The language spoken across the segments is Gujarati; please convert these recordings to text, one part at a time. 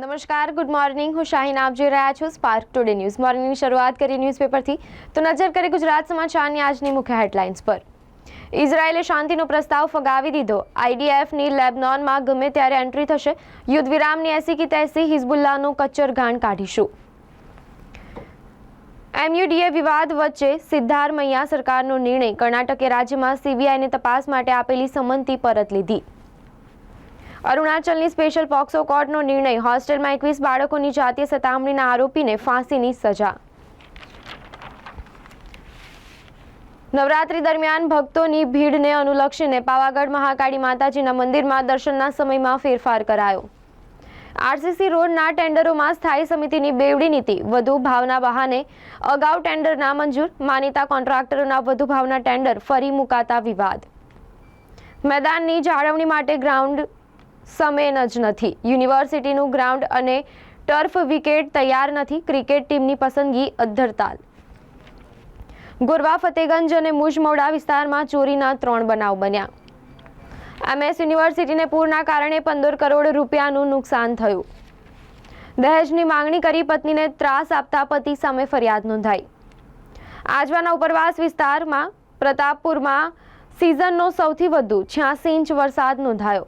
નમસ્કાર ગુડ મોર્નિંગ હું શાહીન આપ જોઈ રહ્યા છો સ્પાર્ક ટુડે ન્યૂઝ મોર્નિંગની શરૂઆત કરી ન્યૂઝપેપરથી તો નજર કરી ગુજરાત સમાચારની આજની મુખ્ય હેડલાઇન્સ પર. ઇઝરાયેલે શાંતિનો પ્રસ્તાવ ફગાવી દીધો. આઈડીએફની લેબનોનમાં ગમે ત્યારે એન્ટ્રી થશે. યુદ્ધ વિરામની એસી કી તૈસી હિઝબુલ્લાનું કચ્ચર ઘાણ કાઢીશું. એમયુડીએ વિવાદ વચ્ચે સિદ્ધારમૈયા સરકારનો નિર્ણય. કર્ણાટકે રાજ્યમાં સીબીઆઈને તપાસ માટે આપેલી સંમતિ પરત લીધી. અરુણાચલની સ્પેશિયલ પોક્સો કોર્ટનો નિર્ણય. હોસ્ટેલમાં એકવીસ બાળકોની જાતીય સતામણીના આરોપીને ફાંસીની સજા. નવરાત્રી દરમિયાન ભક્તોની ભીડને અનુલક્ષીને પાવાગઢ મહાકાળી માતાજીના મંદિરમાં દર્શનના સમયમાં ફેરફાર કરાયો. આરસીસી રોડના ટેન્ડરોમાં સ્થાયી સમિતિની બેવડી નીતિ. વધુ ભાવના બહાને અગાઉ ટેન્ડર ના મંજૂર, માનીતા કોન્ટ્રાક્ટરોના વધુ ભાવના ટેન્ડર ફરી મુકાતા વિવાદ. મેદાનની જાળવણી માટે ગ્રાઉન્ડ સમેન જ નથી. યુનિવર્સિટીનું ગ્રાઉન્ડ અને ટર્ફ વિકેટ તૈયાર નથી. ક્રિકેટ ટીમની પસંદગી અધ્ધરતાલ ગોરવા, ફતેગંજ અને મુજમોડા વિસ્તારમાં ચોરીના ત્રણ બનાવ બન્યા. એમએસ યુનિવર્સિટીને પૂરના કારણે પંદર કરોડ રૂપિયાનું નુકસાન થયું. દહેજની માંગણી કરી પત્નીને ત્રાસ આપતા પતિ સામે ફરિયાદ નોંધાઈ. આજવાના ઉપરવાસ વિસ્તારમાં પ્રતાપપુરમાં સિઝનનો સૌથી વધુ છ્યાસી ઇંચ વરસાદ નોંધાયો.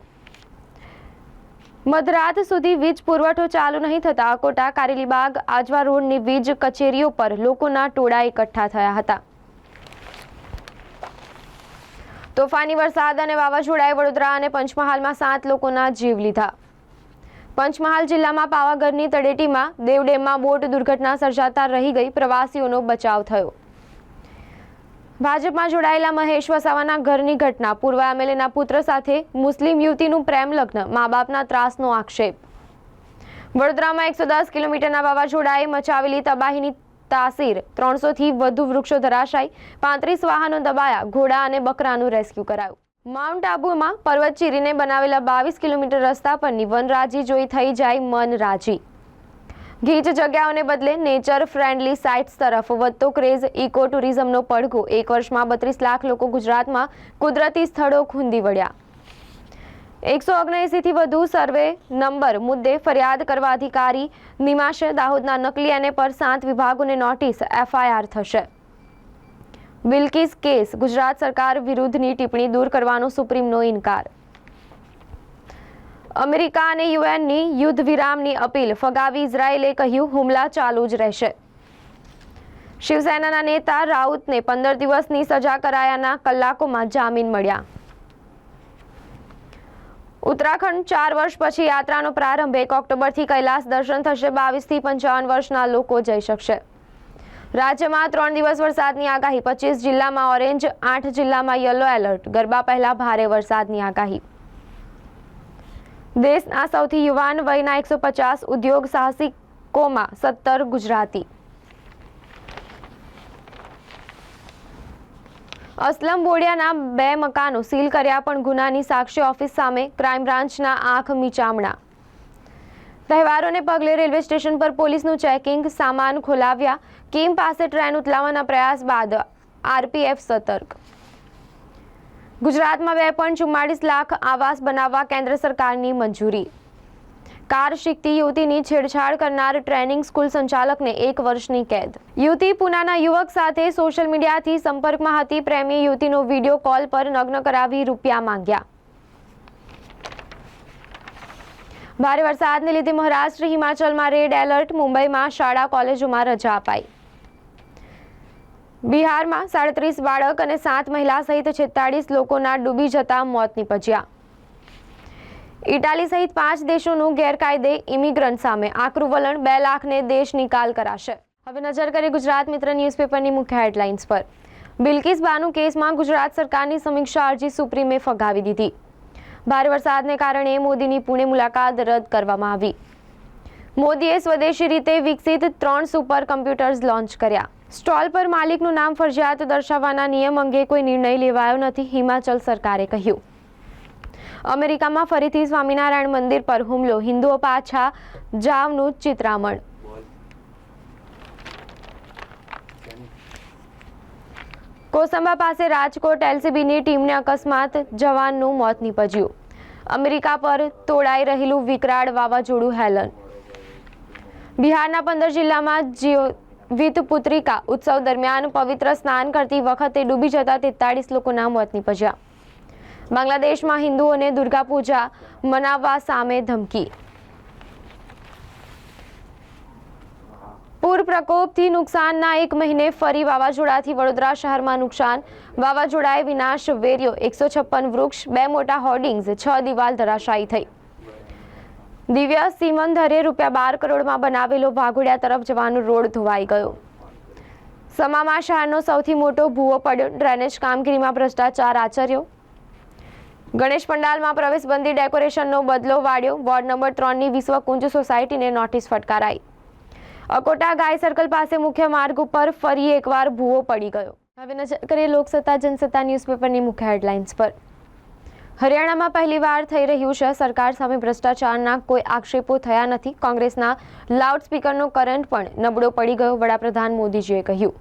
મધરાત સુધી વીજ પુરવઠો ચાલુ નહીં થતા અકોટા કારેલીબાગ આજવા રોડની વીજ કચેરીઓ પર લોકોના ટોળા એકઠા થયા હતા. તોફાની વરસાદ અને વાવાઝોડાએ વડોદરા અને પંચમહાલમાં સાત લોકોના જીવ લીધા. પંચમહાલ જિલ્લામાં પાવાગઢની તળેટીમાં દેવડેમમાં બોટ દુર્ઘટના સર્જાતા રહી ગઈ, પ્રવાસીઓનો બચાવ થયો. ભાજપમાં જોડાયેલા મહેશ વસાવાના ઘરની ઘટના. પૂર્વ એમએલએના પુત્ર સાથે મુસ્લિમ યુવતીનું પ્રેમ લગ્ન. મા બાપના ત્રાસનો આક્ષેપ. વડોદરામાં એકસો દસ કિલોમીટરના વાવાઝોડાએ મચાવેલી તબાહીની તાસીર. ત્રણસોથી વધુ વૃક્ષો ધરાશાય. પાંત્રીસ વાહનો દબાયા. ઘોડા અને બકરાનું રેસ્ક્યુ કરાયું. માઉન્ટ આબુમાં પર્વત ચીરીને બનાવેલા બાવીસ કિલોમીટર રસ્તા પરની વનરાજી જોઈ થઈ જાય મન રાજી ગીચ જગ્યાઓને બદલે નેચર ફ્રેન્ડલી સાઇટ્સ તરફ વધતો ક્રેઝ ઇકો ટુરિઝમનો પડઘો. એક વર્ષમાં બત્રીસ લાખ લોકો ગુજરાતમાં કુદરતી સ્થળો ખૂંદી વળ્યા. એકસો ઓગણએંસીથી વધુ સર્વે નંબર મુદ્દે ફરિયાદ કરવા અધિકારી નિમાશે દાહોદના નકલી અને પર સાત વિભાગોને નોટિસ એફઆઈઆર થશે. બિલકીસ કેસ ગુજરાત સરકાર વિરુદ્ધની ટિપ્પણી દૂર કરવાનો સુપ્રીમનો ઇનકાર. અમેરિકા અને યુએનની યુદ્ધ વિરામની અપીલ ફગાવી ઇઝરાયેલે કહ્યું, હુમલા ચાલુ જ રહેશે. શિવસેનાના નેતા રાઉતને પંદર દિવસની સજા કરાયાના કલાકોમાં જામીન મળ્યા. ઉત્તરાખંડ ચાર વર્ષ પછી યાત્રાનો પ્રારંભ એક ઓક્ટોબરથી કૈલાસ દર્શન થશે, બાવીસથી પંચાવન વર્ષના લોકો જઈ શકશે. રાજ્યમાં ત્રણ દિવસ વરસાદની આગાહી, પચીસ જિલ્લામાં ઓરેન્જ, આઠ જિલ્લામાં યલો એલર્ટ, ગરબા પહેલા ભારે વરસાદની આગાહી. દેશના સૌથી યુવાન વયના એકસો પચાસ ઉદ્યોગ સાહસિકોમાં સત્તર ગુજરાતી. અસલમ બોડિયાના બે મકાનો સીલ કર્યા પણ ગુનાની સાક્ષી ઓફિસ સામે ક્રાઇમ બ્રાન્ચના આંખ મીચામણા. તહેવારોને પગલે રેલવે સ્ટેશન પર પોલીસનું ચેકિંગ, સામાન ખોલાવ્યા, કિમ પાસે ટ્રેન ઉતલાવવાના પ્રયાસ બાદ આરપીએફ સતર્ક. ગુજરાતમાં બે પોઈન્ટ ચુમ્માળીસ લાખ આવાસ બનાવવા કેન્દ્ર સરકારની મંજૂરી. કાર શીખતી યુવતીની છેડછાડ કરનાર ટ્રેનિંગ સ્કૂલ સંચાલકને એક વર્ષની કેદ. યુવતી પુનાના યુવક સાથે સોશિયલ મીડિયાથી સંપર્કમાં હતી. પ્રેમી યુવતીનો વીડિયો કોલ પર નગ્ન કરાવી રૂપિયા માંગ્યા. ભારે વરસાદને લીધે મહારાષ્ટ્ર, હિમાચલમાં રેડ એલર્ટ, મુંબઈમાં શાળા, કોલેજોમાં રજા અપાઈ. બિહારમાં સાડત્રીસ બાળક અને સાત મહિલા સહિત છેતાળીસ લોકોના ડૂબી જતા મોત નીપજ્યા. ઇટાલી સહિત પાંચ દેશોનું ગેરકાયદે ઇમિગ્રન્ટ સામે આકરું વલણ બે લાખને દેશ નિકાલ કરાશે. હવે નજર કરીએ ગુજરાત મિત્ર ન્યૂઝપેપરની મુખ્ય હેડલાઇન્સ પર. બિલકિસ બાનુ કેસમાં ગુજરાત સરકારની સમીક્ષા અરજી સુપ્રીમે ફગાવી દીધી. ભારે વરસાદને કારણે મોદીની પુણે મુલાકાત રદ કરવામાં આવી. મોદીએ સ્વદેશી રીતે વિકસિત ત્રણ સુપર કમ્પ્યુટર્સ લોન્ચ કર્યા. સ્ટોલ પર માલિકનું નામ ફરજિયાત દર્શાવવાના નિયમ અંગે કોઈ નિર્ણય લેવાયો નથી, હિમાચલ સરકારે કહ્યું. અમેરિકામાં ફરીથી સ્વામિનારાયણ મંદિર પર હુમલો, હિન્દુઓ પાછા જાવનું ચિત્રામણ. કોસંબા પાસે રાજકોટ એલસીબીની ટીમને અકસ્માત, જવાનનું મોત નીપજ્યું. અમેરિકા પર તોડાઈ રહેલું વિકરાળ વાવાઝોડું હેલન. બિહારના પંદર જિલ્લામાં જીવિત પુત્રિકા ઉત્સવ દરમિયાન પવિત્ર સ્નાન કરતી વખતે ડૂબી જતા તેતાળીસ લોકોના મોત નીપજ્યા. બાંગ્લાદેશમાં હિન્દુઓને દુર્ગા પૂજા મનાવવા સામે ધમકી. પૂર પ્રકોપથી નુકસાનના એક મહિને ફરી વાવાઝોડાથી વડોદરા શહેરમાં નુકસાન. વાવાઝોડાએ વિનાશ વેર્યો. એકસો છપ્પન વૃક્ષ, બે મોટા હોર્ડિંગ્સ, છ દિવાલ ધરાશાયી થઈ. દિવ્ય સિમંદરે રૂપિયા બાર કરોડમાં બનાવેલો વાઘોડિયા તરફ જવાનો રોડ ધોવાઈ ગયો. સમામાં શહેરનો સૌથી મોટો ભૂવો પડ્યો. ડ્રેનેજ કામગીરીમાં ભ્રષ્ટાચાર આચર્યો. ગણેશ પંડાલમાં પ્રવેશબંધી ડેકોરેશનનો બદલો વાળ્યો. વોર્ડ નંબર ત્રણની વિશ્વકુંજ સોસાયટીને નોટિસ ફટકારાઈ. અકોટા ગાય સર્કલ પાસે મુખ્ય માર્ગ ઉપર ફરી એકવાર ભૂવો પડી ગયો. હવે નજર કરીએ લોકસત્તા, જનસત્તા ન્યૂઝપેપરની મુખ્ય હેડલાઇન્સ પર. હરિયાણામાં પહેલીવાર થઈ રહ્યું છે. સરકાર સામે ભ્રષ્ટાચારના કોઈ આક્ષેપો થયા નથી. કોંગ્રેસના લાઉડસ્પીકરનો કરંટ પણ નબળો પડી ગયો, વડાપ્રધાન મોદીજીએ કહ્યું.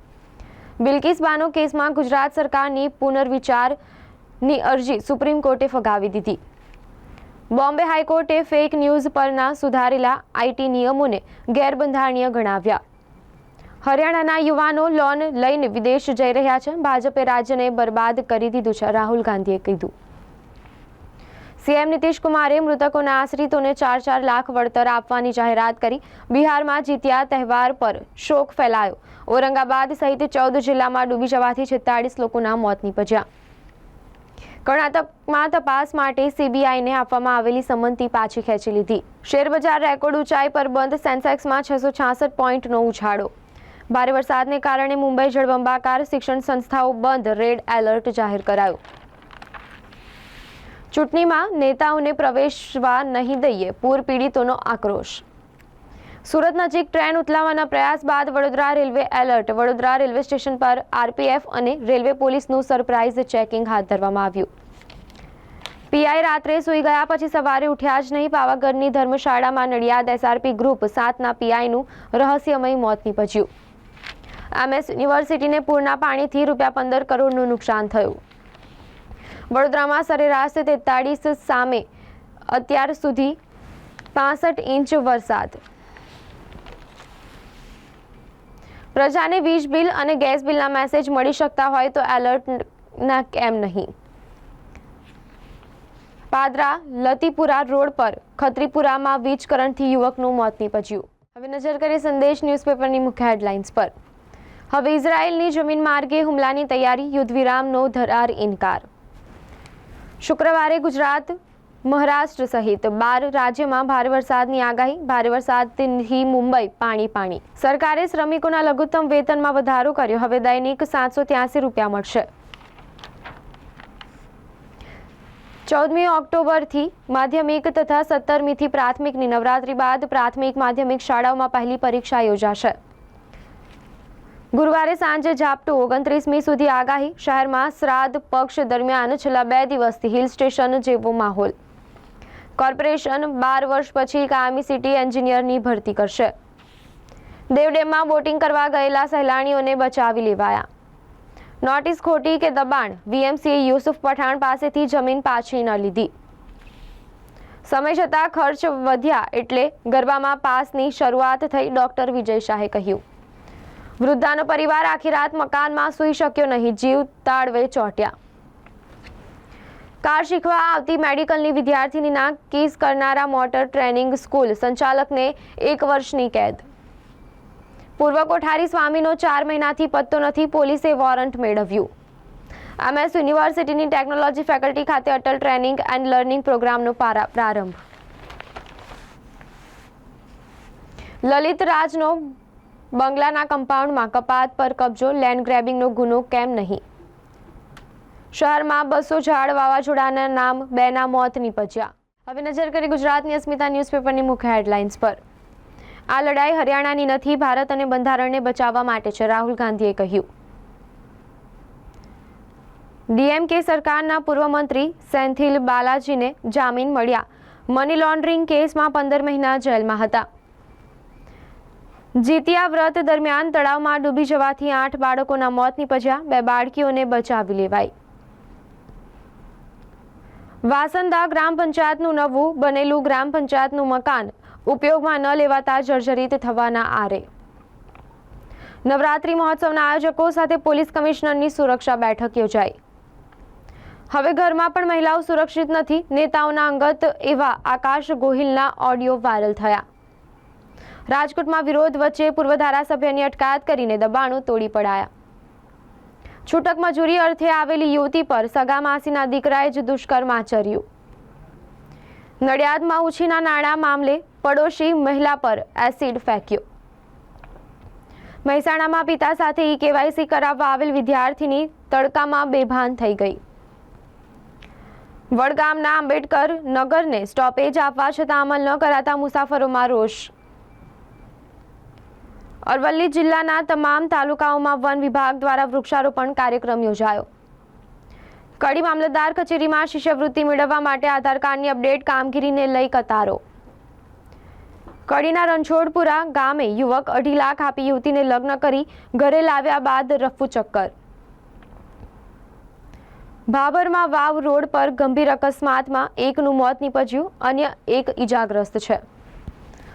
બિલ્કિસ બાનો કેસમાં ગુજરાત સરકારની પુનર્વિચારની અરજી સુપ્રીમ કોર્ટે ફગાવી દીધી. બોમ્બે હાઈકોર્ટે ફેક ન્યૂઝ પરના સુધારેલા આઈટી નિયમોને ગેરબંધારણીય ગણાવ્યા. હરિયાણાના યુવાનો લોન લઈને વિદેશ જઈ રહ્યા છે. ભાજપે રાજ્યને બરબાદ કરી દીધું છે. રાહુલ ગાંધીએ કીધું. સીએમ નીતિશ કુમારે મૃતકોના આશ્રિતોને ચાર ચાર લાખ વળતર આપવાની જાહેરાત કરી. બિહારમાં જીત્યા તહેવાર પર શોક ફેલાયો. ઔરંગાબાદ સહિત ચૌદ જિલ્લામાં ડૂબી જવાથી છેતાળીસ લોકોના મોત નીપજ્યા. કર્ણાટકમાં તપાસ માટે સીબીઆઈને આપવામાં આવેલી સંમતિ પાછી ખેંચી લીધી. શેરબજાર રેકોર્ડ ઊંચાઈ પર બંધ, સેન્સેક્સમાં છસો છાસઠ પોઈન્ટનો ઉછાળો. ભારે વરસાદને કારણે મુંબઈ જળબંબાકાર શિક્ષણ સંસ્થાઓ બંધ, રેડ એલર્ટ જાહેર કરાયું. ચૂંટણીમાં નેતાઓને પ્રવેશવા નહીં દઈએ, પૂર પીડિતોનો આક્રોશ. સુરત નજીક ટ્રેન ઉથલાવવાના પ્રયાસ બાદ Vadodara railway alert. Vadodara railway station પર આરપીએફ અને રેલવે પોલીસનું સરપ્રાઇઝ ચેકિંગ હાથ ધરવામાં આવ્યું. પીઆઈ રાત્રે સૂઈ ગયા પછી સવારે ઉઠ્યા જ નહીં, પાવાગઢની ધર્મશાળામાં નડિયાદ એસઆરપી ગ્રુપ સાતના પીઆઈનું રહસ્યમય મોત નીપજ્યું. એમએસ યુનિવર્સિટીને પૂરના પાણીથી રૂપિયા પંદર કરોડનું નુકસાન થયું. વડોદરામાં સરેરાશ તેતાળીસ સામે અત્યાર સુધી પાસઠ ઇંચ વરસાદ. પ્રજાને વીજ બિલ અને ગેસ બિલના મેસેજ મળી શકતા હોય તો એલર્ટના કેમ નહીં? પાદરા, લતીપુરા રોડ પર ખત્રીપુરામાં વીજ કરંટથી યુવકનું મોત નીપજ્યું. હવે નજર કરીએ સંદેશ ન્યૂઝપેપરની મુખ્ય હેડલાઇન્સ પર. હવે ઇઝરાયેલની જમીન માર્ગે હુમલાની તૈયારી યુદ્ધ વિરામનો ધરાર ઇનકાર. શુક્રવારે ગુજરાત, મહારાષ્ટ્ર સહિત બાર રાજ્યમાં ભારે વરસાદની આગાહી. ભારે વરસાદથી મુંબઈ પાણી પાણી. સરકારે શ્રમિકોના લઘુત્તમ વેતનમાં વધારો કર્યો. હવે દૈનિક સાતસો ત્યાસી રૂપિયા મળશે. ચૌદમી ઓક્ટોબરથી માધ્યમિક તથા સત્તરમીથી પ્રાથમિકની નવરાત્રી બાદ પ્રાથમિક માધ્યમિક શાળાઓમાં પહેલી પરીક્ષા યોજાશે. ગુરુવારે સાંજે ઝાપટું ઓગણત્રીસમી સુધી આગાહી. શહેરમાં શ્રાદ્ધ પક્ષ દરમિયાન છેલ્લા બે દિવસથી હિલ સ્ટેશન જેવો માહોલ. કોર્પોરેશન બાર વર્ષ પછી કાયમી સિટી એન્જિનિયરની ભરતી કરશે. દેવડેમમાં બોટિંગ કરવા ગયેલા સહેલાણીઓને બચાવી લેવાયા. નોટિસ ખોટી કે દબાણ, વીએમસીએ યુસુફ પઠાણ પાસેથી જમીન પાછી ન લીધી. સમય જતાં ખર્ચ વધ્યા એટલે ગરબામાં પાસની શરૂઆત થઈ ડોક્ટર વિજય શાહે કહ્યું. વૃદ્ધાનો પરિવાર આખી રાત મકાનમાં સૂઈ શક્યો નહીં. જીવ તાળવે ચોટ્યા. કાર શીખવા આવતી મેડિકલની વિદ્યાર્થીનીના કેસ કરનારા મોટર ટ્રેનિંગ સ્કૂલ સંચાલકને એક વર્ષની કેદ. પૂર્વ કોઠારી સ્વામીનો ચાર મહિનાથી પત્તો નથી, પોલીસે વોરંટ મેળવ્યું. એમએસ યુનિવર્સિટીની ટેકનોલોજી ફેકલ્ટી ખાતે અટલ ટ્રેનિંગ એન્ડ લર્નિંગ પ્રોગ્રામનો પારા- પ્રારંભ. લલિત રાજનો બંગલાના કમ્પાઉન્ડમાં કપાત પર કબજો, લેન્ડ ગ્રેબિંગનો ગુનો કેમ નહીં? શહેરમાં બસો ઝાડ વાવાઝોડાના નામ, બેના મોત નીપજ્યા. હવે નજર કરી ગુજરાતની અસ્મિતા ન્યૂઝપેપરની મુખ્ય હેડલાઇન્સ પર. આ લડાઈ હરિયાણાની નથી, ભારત અને બંધારણને બચાવવા માટે છે, રાહુલ ગાંધીએ કહ્યું. ડીએમકે સરકારના પૂર્વ મંત્રી સેન્થિલ બાલાજીને જામીન મળ્યા. મની લોન્ડરિંગ કેસમાં પંદર મહિના જેલમાં હતા. જીતિયા વ્રત દરમિયાન તળાવમાં ડૂબી જવાથી આઠ બાળકોના મોત નીપજ્યા, બે બાળકીઓને બચાવી લેવાઈ. વાસંદા ગ્રામ પંચાયતનું નવું, બનેલું ગ્રામ પંચાયતનું મકાન, ઉપયોગમાં ન લેવાતા જર્જરિત થવાના આરે. નવરાત્રી મહોત્સવના આયોજકો સાથે પોલીસ કમિશનરની સુરક્ષા બેઠક યોજાઈ. હવે ઘરમાં પણ મહિલાઓ સુરક્ષિત નથી, નેતાઓના અંગત એવા આકાશ ગોહિલના ઓડિયો વાયરલ થયા. રાજકોટમાં વિરોધ વચ્ચે પૂર્વ ધારાસભ્યની અટકાયત કરીને દબાણો તોડી પડાયા. છૂટક મજૂરી અર્થે આવેલી યુવતી પર સગા માસીના દીકરાએ જ દુષ્કર્મ આચર્યું. નડિયાદમાં ઉછીના નાણાં મામલે પડોશી મહિલા પર એસિડ ફેંક્યો. મહેસાણામાં પિતા સાથે ઈ કેવાયસી કરાવવા આવેલ વિદ્યાર્થીની તડકામાં બેભાન થઈ ગઈ. વડગામના આંબેડકર નગરને સ્ટોપેજ આપવા છતાં અમલ ન કરાતા મુસાફરોમાં રોષ. અરવલ્લી જિલ્લાના તમામ તાલુકાઓમાં વન વિભાગ દ્વારા વૃક્ષારોપણ કાર્યક્રમ યોજાયો. કડી મામલતદાર કચેરીમાં શિષ્યવૃત્તિ મેળવવા માટે આધાર કાર્ડની અપડેટ કામગીરીને લઈ કતારો. કડીના રણછોડપુરા ગામે યુવક અઢી લાખ આપી યુવતીને લગ્ન કરી ઘરે લાવ્યા બાદ રફુ ચક્કર. ભાભરમાં વાવ રોડ પર ગંભીર અકસ્માતમાં એકનું મોત નીપજ્યું, અન્ય એક ઈજાગ્રસ્ત છે.